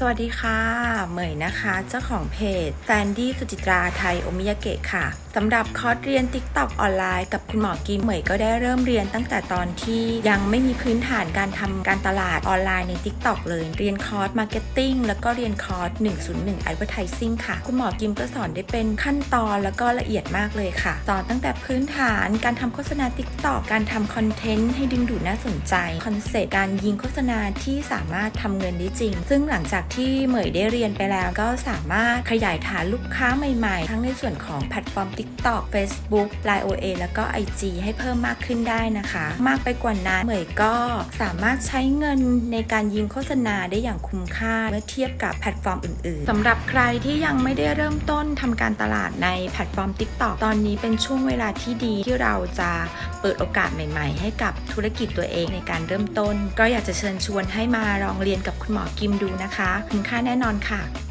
สวัสดีค่ะ เหมยนะคะ เจ้าของเพจแซนดี้สุจิตราไทยโอมิยาเกะค่ะ สำหรับคอร์สเรียน TikTok ออนไลน์กับคุณหมอกิมเหมยก็ได้เริ่มเรียนตั้งแต่ตอนที่ยังไม่มีพื้นฐานการทำการตลาดออนไลน์ใน TikTok เลย เรียนคอร์ส Marketing แล้วก็เรียนคอร์ส 101 Advertising ค่ะ คุณหมอกิมก็สอนได้เป็นขั้นตอนแล้วก็ละเอียดมากเลยค่ะสอนตั้งแต่พื้นฐานการทำโฆษณา TikTok การทำคอนเทนต์ให้ดึงดูดน่าสนใจคอนเซ็ปต์การยิงโฆษณาที่สามารถทำเงินได้จริง ซึ่งหลังจากที่เหมยได้เรียนไปแล้ว ก็สามารถขยายฐานลูกค้าใหม่ๆ ทั้งในส่วนของแพลตฟอร์ม TikTok Facebook Line OA แล้วก็ IG ให้เพิ่มมากขึ้นได้นะคะ มากไปกว่านั้นเหมยก็สามารถใช้เงินในการยิงโฆษณาได้อย่างคุ้มค่าเมื่อเทียบกับแพลตฟอร์มอื่นๆสำหรับใครที่ยังไม่ได้เริ่มต้นทำการตลาดในแพลตฟอร์ม TikTok ตอนนี้เป็นช่วงเวลาที่ดีที่เราจะเปิดโอกาสใหม่ ๆ ให้กับธุรกิจตัวเองในการเริ่มต้น ก็อยากจะเชิญชวนให้มาลองเรียนกับคุณหมอกิมดูนะคะ คุ้มค่าแน่นอนค่ะ